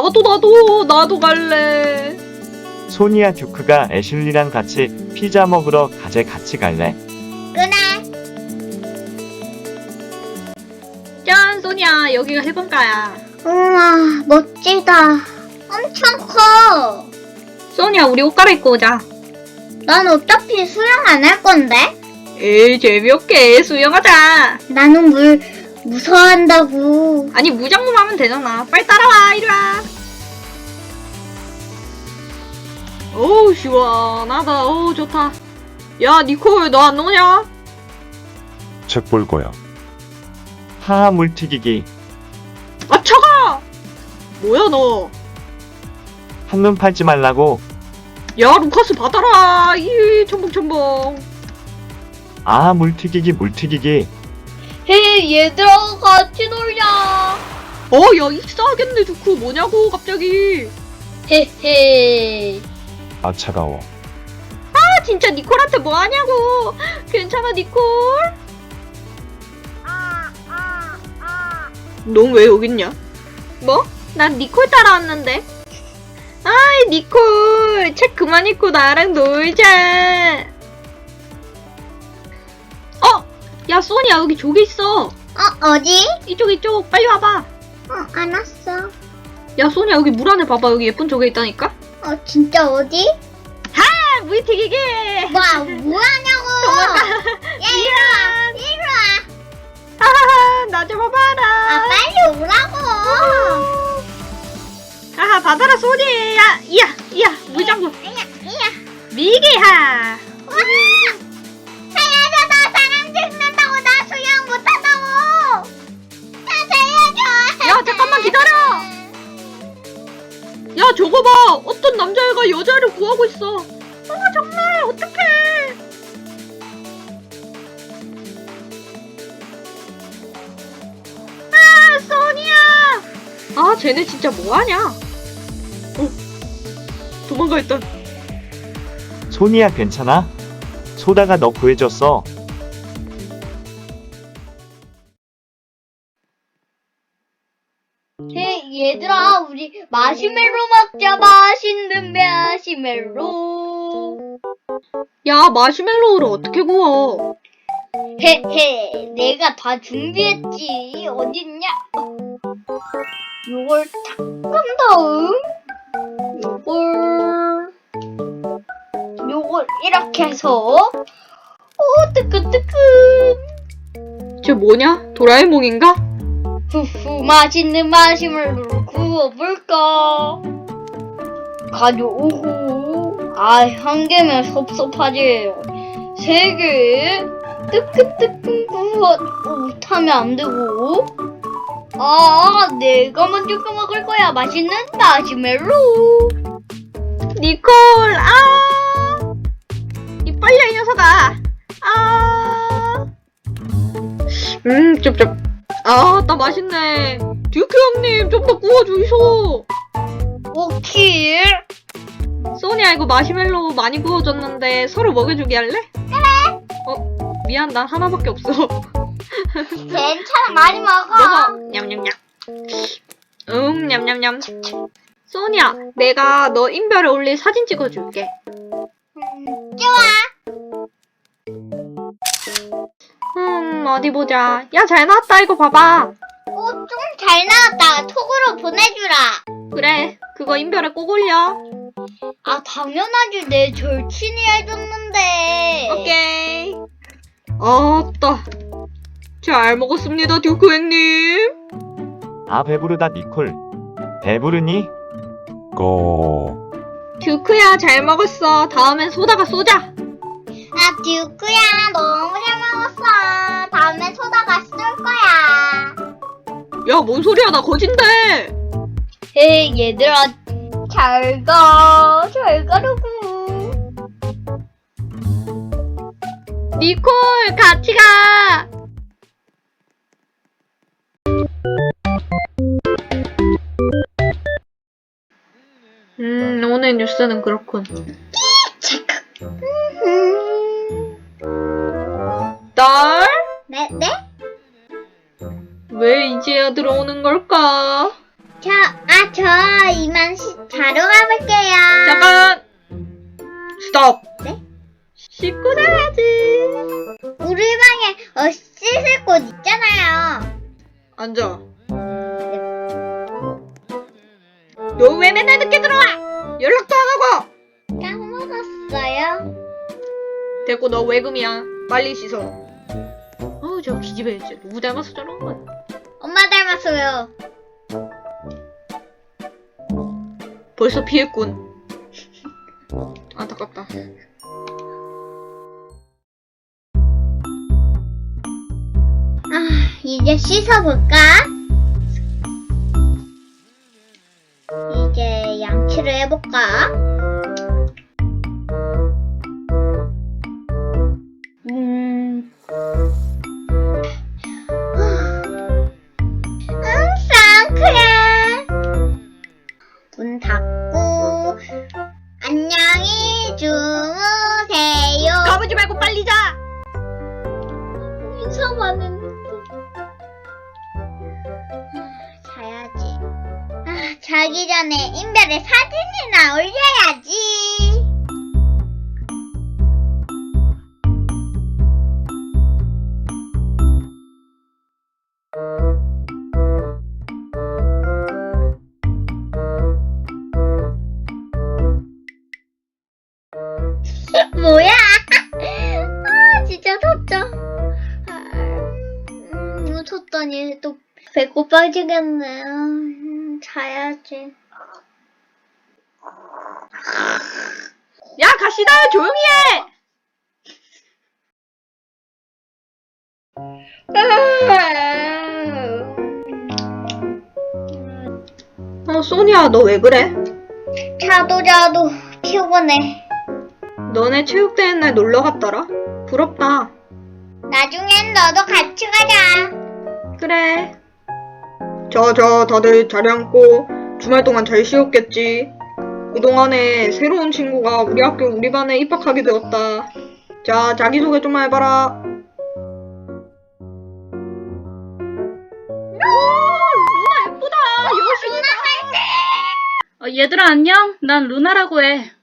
나도 나도 나도 갈래. 소니와 듀크가 애슐리랑 같이 피자 먹으러 가재 같이 갈래? 그래. 짠 소니야 여기가 해변가야. 우와, 멋지다. 엄청 커. 소니야 우리 옷 갈아입고 오자. 난 어차피 수영 안 할 건데. 에이 재미없게 수영하자. 나는 물 무서워한다고. 아니 무장검 하면 되잖아. 빨리 따라와 이리 와. 어우 시원하다. 어우 좋다. 야 니콜 너 안 오냐? 책 볼 거야. 하하 물튀기기 아 차가. 뭐야 너? 한눈 팔지 말라고 야 루카스 받아라. 이 첨벙첨벙. 아 물튀기기 물튀기기 헤이, 얘들아, 같이 놀자. 어야 익사하겠네 두쿠 뭐냐고 갑자기. 헤헤. 아 차가워. 아 진짜 니콜한테 뭐 하냐고. 괜찮아 니콜? 넌 왜 여기 있냐? 뭐? 난 니콜 따라왔는데. 아이 니콜 책 그만 읽고 나랑 놀자. 야 소니야 여기 조개 있어. 어, 어디? 이쪽 이쪽 빨리 와봐. 어, 알았어. 야 소니야 여기 물 안에 봐봐 여기 예쁜 조개 있다니까. 어, 진짜 어디? 아 물튀기기. 뭐, 뭐하냐고. 야, 이리 와. 이리 와. 하하하 나 좀 봐봐라. 아, 빨리 오라고. 하하 받아라 소니. 야 이야 이야 물장구. 이야, 이야. 미개하. 와! 저거 봐 어떤 남자애가 여자를 구하고 있어. 아 정말 어떡해. 아 소니야. 아 쟤네 진짜 뭐하냐? 어 도망가 일단. 소니야 괜찮아? 소다가 너 구해줬어 우리 마시멜로 먹자, 맛있는 마시멜로. 야 마시멜로우를 어떻게 구워? 헤헤, 내가 다 준비했지. 어딨냐? 요걸 탁한 다음, 요걸, 요걸 이렇게 해서, 오, 뜨끈뜨끈. 쟤 뭐냐? 도라에몽인가? 후후, 맛있는 마시멜로를 구워볼까? 가져오고, 아, 한 개면 섭섭하지. 세 개, 뜨끈뜨끈 구워, 못하면 안 되고. 아, 내가 먼저 먹을 거야. 맛있는 마시멜로. 니콜 아! 이 빨려 이 녀석아! 아! 음 쩝쩝 맛있네. 듀크 형님 좀 더 구워주이소. 오킬. 소니야 이거 마시멜로 많이 구워줬는데 서로 먹여주게 할래? 그래. 어 미안 난 하나밖에 없어. 괜찮아, 많이 먹어. 내가 냠냠냠. 음 냠냠냠. 소니야 내가 너 인별에 올릴 사진 찍어줄게. 음, 좋아. 음 어디 보자. 야 잘 나왔다 이거 봐봐. 잘 나왔다. 톡으로 보내주라. 그래 그거 인별에 꼭 올려. 아, 당연하지. 내 절친이 해줬는데. 오케이. 아따. 잘 먹었습니다, 듀크 형님. 아 배부르다 니콜 배부르니? 꺼. 듀크야, 잘 먹었어. 다음엔 소다가 쏘자. 아, 듀크야, 너무 잘 먹었어. 다음에 소다가 쏠 거야. 야, 뭔 소리야, 나 거진데. 헤이, 얘들아, 잘 가. 잘 가라고. 니콜, 같이 가. 음, 오늘 뉴스는 그렇군. 딸? 네, 이제야 들어오는 걸까? 저, 아, 저 이만 시, 자러 가볼게요. 잠깐! 스톱! 네? 씻고 자야지. 우리 방에 어, 씻을 곳 있잖아요. 앉아. 너 왜 맨날 늦게 들어와? 연락도 안 하고! 까먹었어요. 됐고, 너 외금이야. 빨리 씻어. 어우, 저 기집애. 진짜 누구 닮아서 저런 거야? 닮았어요. 벌써 피했군. 안타깝다. 아, 이제 씻어볼까? 이제 양치를 해볼까? 전에 인별에 사진이나 올려야지. 뭐야? 아, 진짜 덥죠? 아, 음, 웃었더니 또 배꼽 빠지겠네. 음, 자야지. 야, 가시다! 조용히 해! 어, 소니야, 너 왜 그래? 자도 자도 피곤해. 너네 체육대회 날 놀러 갔더라? 부럽다. 나중엔 너도 같이 가자. 그래. 자, 자, 다들 자리 앉고 주말 동안 잘 쉬었겠지? 그동안에 새로운 친구가 우리 학교 우리 반에 입학하게 되었다. 자, 자기소개 좀만 해봐라. 어, 얘들아 안녕? 난 루나라고 해.